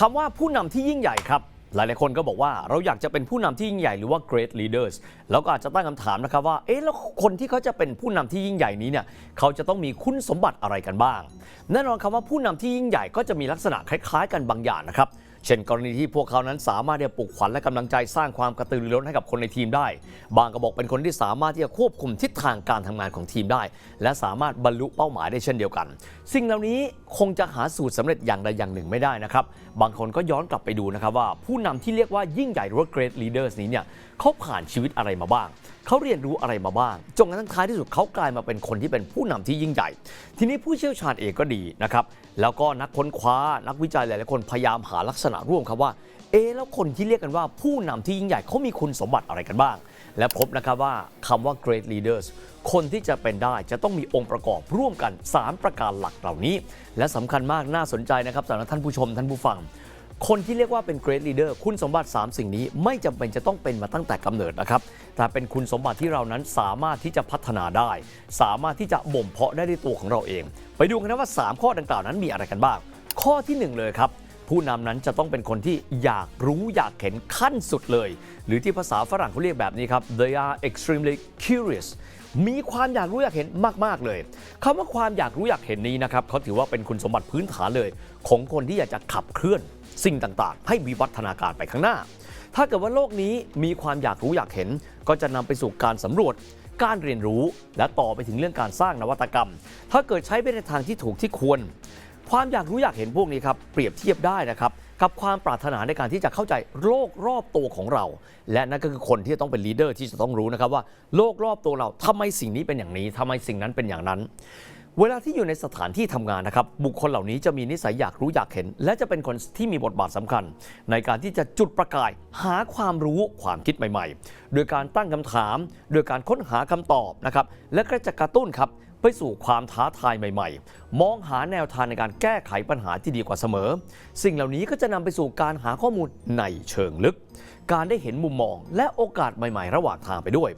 คำว่าผู้นำที่ยิ่งใหญ่ครับ หลายๆคนก็บอกว่าเราอยากจะเป็นผู้นำที่ยิ่งใหญ่หรือว่า great leaders แล้วก็อาจจะตั้งคำถามนะครับว่าเอ๊ะแล้วคนที่เขาจะเป็นผู้นำที่ยิ่งใหญ่นี้เนี่ยเขาจะต้องมีคุณสมบัติอะไรกันบ้าง แน่นอนคำว่าผู้นำที่ยิ่งใหญ่ก็จะมีลักษณะคล้าย ๆ กันบางอย่างนะครับ เช่นกรณีที่พวกเขานั้นสามารถที่จะปลุกขวัญและกำลังใจสร้างความกระตือรือร้นให้กับคนในทีมได้ บางก็บอกเป็นคนที่สามารถที่จะควบคุมทิศทางการทำงานของทีมได้ และสามารถบรรลุเป้าหมายได้เช่นเดียวกัน สิ่งเหล่านี้คงจะหาสูตรสำเร็จอย่างใดอย่างหนึ่งไม่ได้นะครับบางคนก็ย้อนกลับไปดูนะครับว่าผู้นำที่เรียกว่ายิ่งใหญ่หรือว่า great leaders นี้เนี่ยเขาผ่านชีวิตอะไรมาบ้าง เขาเรียนรู้อะไรมาบ้าง จนกระทั่งท้ายที่สุดเขากลายมาเป็นคนที่เป็นผู้นำที่ยิ่งใหญ่ ทีนี้ผู้เชี่ยวชาญเองก็ดีนะครับแล้วก็นักค้นคว้านักวิจัยหลายๆคนพยายามหาลักษณะร่วมครับว่า เอะแล้วคนที่เรียกกันว่าผู้นำที่ยิ่งใหญ่เขามีคุณสมบัติอะไรกันบ้าง และพบนะครับว่าคำว่า great leaders คนที่จะเป็นได้จะต้องมีองค์ประกอบร่วมกัน 3 ประการหลักเหล่านี้ และสำคัญมากน่าสนใจนะครับสำหรับท่านผู้ชมท่านผู้ฟังคนที่เรียกว่าเป็น great leader คุณสมบัติ 3 สิ่งนี้ไม่จำเป็นจะต้องเป็นมาตั้งแต่กำเนิดนะครับ แต่เป็นคุณสมบัติที่เรานั้นสามารถที่จะพัฒนาได้ สามารถที่จะบ่มเพาะได้ด้วยตัวของเราเอง ไปดูกันนะว่า 3 ข้อดังกล่าวนั้นมีอะไรกันบ้าง ข้อทีหนึ่1 เลยครับ ผู้นำนั้นจะต้องเป็นคนที่อยากรู้อยากเห็นขั้นสุดเลย หรือที่ภาษาฝรั่งเขาเรียกแบบนี้ครับ they are extremely curious มีความอยากรู้อยากเห็นมาก ๆ เลยคำว่าความอยากรู้อยากเห็นนี้นะครับเขาถือว่าเป็นคุณสมบัติพื้นฐานเลย ของคนที่อยากจะขับเคลื่อนสิ่งต่างๆ ให้วิวัฒนาการไปข้างหน้า ถ้าเกิดว่าโลกนี้มีความอยากรู้อยากเห็น ก็จะนำไปสู่การสำรวจ การเรียนรู้ และต่อไปถึงเรื่องการสร้างนวัตกรรม ถ้าเกิดใช้ไปในทางที่ถูกที่ควร ความอยากรู้อยากเห็นพวกนี้ครับเปรียบเทียบได้นะครับกับความปรารถนาในการที่จะเข้าใจโลกรอบตัวของเรา และนั่นก็คือคนที่จะต้องเป็นลีดเดอร์ที่จะต้องรู้นะครับว่าโลกรอบตัวเราทำไมสิ่งนี้เป็นอย่างนี้ทำไมสิ่งนั้นเป็นอย่างนั้น เวลาที่อยู่ในสถานที่ทำงานนะครับบุคคลเหล่านี้จะมีนิสัยอยากรู้อยากเห็น และจะเป็นคนที่มีบทบาทสำคัญ ในการที่จะจุดประกายหาความรู้ความคิดใหม่ ๆ โดยการตั้งคำถาม โดยการค้นหาคำตอบนะครับและก็จะกระตุ้นครับ ไปสู่ความท้าทายใหม่ๆ มองหาแนวทางในการแก้ไขปัญหาที่ดีกว่าเสมอ สิ่งเหล่านี้ก็จะนำไปสู่การหาข้อมูลในเชิงลึก การได้เห็นมุมมองและโอกาสใหม่ๆ ระหว่างทางไปด้วย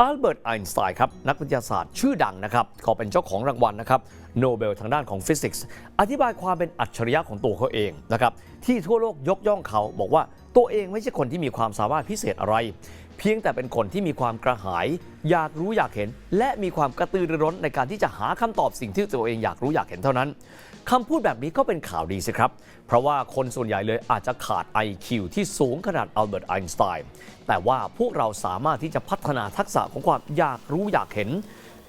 อัลเบิร์ตไอน์สไตน์ครับนักวิทยาศาสตร์ชื่อดังนะครับเขาเป็นเจ้าของรางวัลนะครับโนเบลทางด้านของฟิสิกส์อธิบายความเป็นอัจฉริยะของตัวเขาเองนะครับที่ทั่วโลกยกย่องเขาบอกว่าตัวเองไม่ใช่คนที่มีความสามารถพิเศษอะไร เพียงแต่เป็นคนที่มีความกระหาย อยากรู้อยากเห็น และมีความกระตือรือร้นในการที่จะหาคำตอบสิ่งที่ตัวเองอยากรู้อยากเห็นเท่านั้นคำพูดแบบนี้ก็เป็นข่าวดีสิครับ เพราะว่าคนส่วนใหญ่เลยอาจจะขาด IQ ที่สูงขนาดอัลเบิร์ตไอน์สไตน์แต่ว่าพวกเราสามารถที่จะพัฒนาทักษะของความอยากรู้อยากเห็น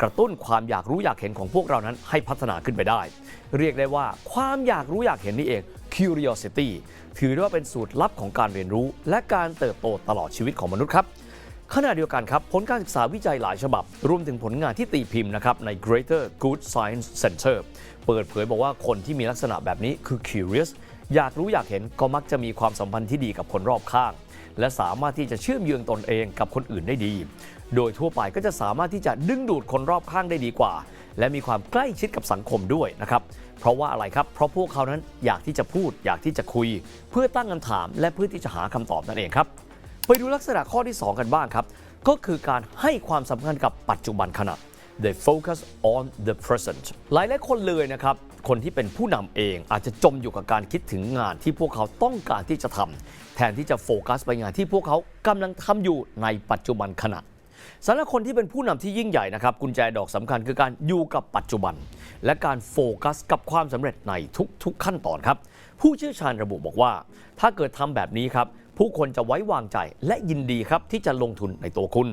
กระตุ้นความอยากรู้อยากเห็นของพวกเรานั้นให้พัฒนาขึ้นไปได้ เรียกได้ว่าความอยากรู้อยากเห็นนี่เอง curiosity ถือได้ว่าเป็นสูตรลับของการเรียนรู้ และการเติบโตตลอดชีวิตของมนุษย์ครับขณะเดียวกันครับ ผลการศึกษาวิจัยหลายฉบับ รวมถึงผลงานที่ตีพิมพ์นะครับใน Greater Good Science Center เปิดเผยบอกว่าคนที่มีลักษณะแบบนี้คือ curious อยากรู้อยากเห็นก็มักจะมีความสัมพันธ์ที่ดีกับคนรอบข้าง และสามารถที่จะเชื่อมโยงตนเองกับคนอื่นได้ดี โดยทั่วไปก็จะสามารถที่จะดึงดูดคนรอบข้างได้ดีกว่า และมีความใกล้ชิดกับสังคมด้วยนะครับ เพราะว่าอะไรครับ เพราะพวกเขานั้นอยากที่จะพูด อยากที่จะคุย เพื่อตั้งคำถาม และเพื่อที่จะหาคำตอบนั่นเองครับ ไปดูลักษณะข้อที่ 2 กันบ้างครับ ก็คือการให้ความสำคัญกับปัจจุบันขณะ they focus on the present หลายหลายคนเลยนะครับ คนที่เป็นผู้นำเองอาจจะจมอยู่กับการคิดถึงงานที่พวกเขาต้องการที่จะทำแทนที่จะโฟกัสไปงานที่พวกเขากำลังทำอยู่ในปัจจุบันขณะ สำหรับคนที่เป็นผู้นำที่ยิ่งใหญ่นะครับกุญแจดอกสำคัญคือการอยู่กับปัจจุบัน และการโฟกัสกับความสำเร็จในทุกๆ ขั้นตอนครับ ผู้เชี่ยวชาญระบุบอกว่า ถ้าเกิดทำแบบนี้ครับผู้คนจะไว้วางใจและยินดีครับที่จะลงทุนในตัวคุณ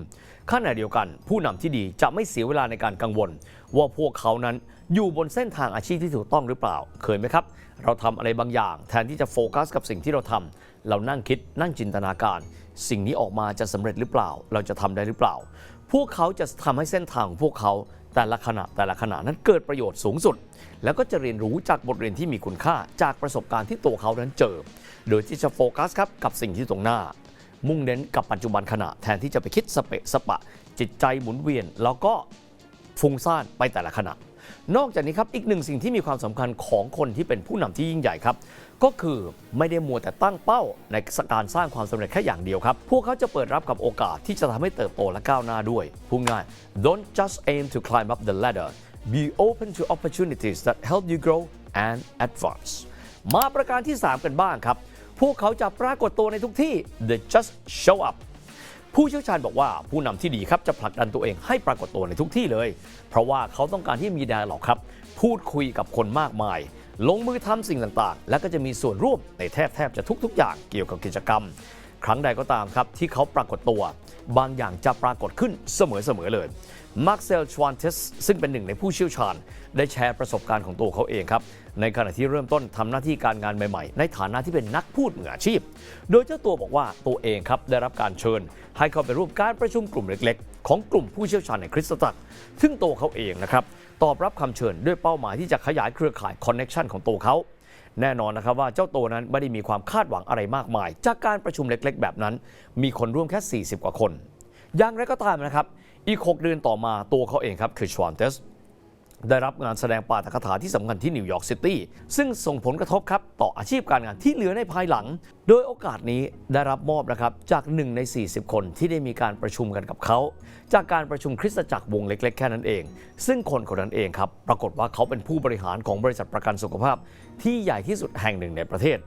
ขณะเดียวกัน ผู้นำที่ดีจะไม่เสียเวลาในการกังวล ว่าพวกเขานั้นอยู่บนเส้นทางอาชีพที่ถูกต้องหรือเปล่า เคยไหมครับ เราทำอะไรบางอย่าง แทนที่จะโฟกัสกับสิ่งที่เราทำเรานั่งคิดนั่งจินตนาการ สิ่งนี้ออกมาจะสำเร็จหรือเปล่า เราจะทำได้หรือเปล่า พวกเขาจะทำให้เส้นทางของพวกเขาแต่ละขณะแต่ละขณะนั้นเกิดประโยชน์สูงสุด แล้วก็จะเรียนรู้จากบทเรียนที่มีคุณค่าจากประสบการณ์ที่ตัวเขานั้นเจอ โดยที่จะโฟกัสครับกับสิ่งที่ตรงหน้า มุ่งเน้นกับปัจจุบันขณะแทนที่จะไปคิดสเปะสปะ จิตใจหมุนเวียน แล้วก็ฟุ้งซ่านไปแต่ละขณะ นอกจากนี้ครับอีกหนึ่งสิ่งที่มีความสำคัญของคนที่เป็นผู้นำที่ยิ่งใหญ่ครับ ก็คือไม่ได้มัวแต่ตั้งเป้าในการสร้างความสำเร็จแค่อย่างเดียวครับ พวกเขาจะเปิดรับกับโอกาสที่จะทำให้เติบโตและก้าวหน้าด้วยพูดง่าย don't just aim to climb up the ladder be open to opportunities that help you grow and advance มาประการที่ 3 กันบ้างครับ พวกเขาจะปรากฏตัวในทุกที่ the just show up ผู้เชี่ยวชาญบอกว่าผู้นำที่ดีครับจะผลักดันตัวเองให้ปรากฏตัวในทุกที่เลย เพราะว่าเขาต้องการที่มีดาหรอกครับ พูดคุยกับคนมากมาย ลงมือทำสิ่งต่างๆ และก็จะมีส่วนร่วมในแทบแทบจะทุกๆ อย่างเกี่ยวกับกิจกรรม ครั้งใดก็ตามครับที่เขาปรากฏตัว บางอย่างจะปรากฏขึ้นเสมอๆเลย มาร์คเซลชวานเทสซึ่งเป็นหนึ่งในผู้เชี่ยวชาญ ได้แชร์ประสบการณ์ของตัวเขาเองครับ ในขณะที่เริ่มต้นทำหน้าที่การงานใหม่ๆ ในฐานะที่เป็นนักพูดมืออาชีพ โดยเจ้าตัวบอกว่าตัวเองครับได้รับการเชิญ ให้เข้าไปร่วมการประชุมกลุ่มเล็กๆ ของกลุ่มผู้เชี่ยวชาญในคริสตจักรซึ่งตัวเขาเองนะครับตอบรับคำเชิญด้วยเป้าหมายที่จะขยายเครือข่ายคอนเน็ชันของตัวเขาแน่นอนนะครับว่าเจ้าตัวนั้นไม่ได้มีความคาดหวังอะไรมากมาย จากการประชุมเล็กๆ แบบนั้น มีคนร่วมแค่ 40 กว่าคน อย่างไรก็ตามนะครับ อีก6เดือนต่อมาตัวเขาเองครับคือชวานเทสได้รับงานแสดงปาฐกถาที่สำคัญที่นิวยอร์กซิตี้ซึ่งส่งผลกระทบครับต่ออาชีพการงานที่เหลือในภายหลัง โดยโอกาสนี้ได้รับมอบนะครับจาก 1 ใน 40 คนที่ได้มีการประชุมกันกับเขา จากการประชุมคริสตจักรวงเล็ก ๆ แค่นั้นเอง ซึ่งคนคนนั้นเองครับ ปรากฏว่าเขาเป็นผู้บริหารของบริษัทประกันสุขภาพ ที่ใหญ่ที่สุดแห่งหนึ่งในประเทศ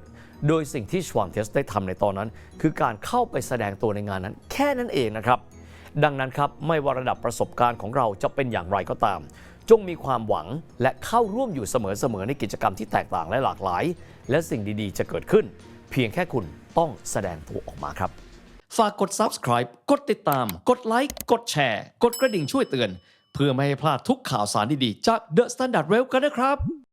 โดยสิ่งที่ชวานเทสได้ทำในตอนนั้น คือการเข้าไปแสดงตัวในงานนั้นแค่นั้นเองนะครับ ดังนั้นครับไม่ว่าระดับประสบการณ์ของเราจะเป็นอย่างไรก็ตาม จงมีความหวังและเข้าร่วมอยู่เสมอๆในกิจกรรมที่แตกต่างและหลากหลาย และสิ่งดีๆ จะเกิดขึ้น เพียงแค่คุณต้องแสดงตัวออกมาครับ ฝากกด subscribe กดติดตาม กดไลค์กดแชร์ กดกระดิ่งช่วยเตือน เพื่อไม่ให้พลาดทุกข่าวสารดีๆจาก The Standard Well กันนะครับ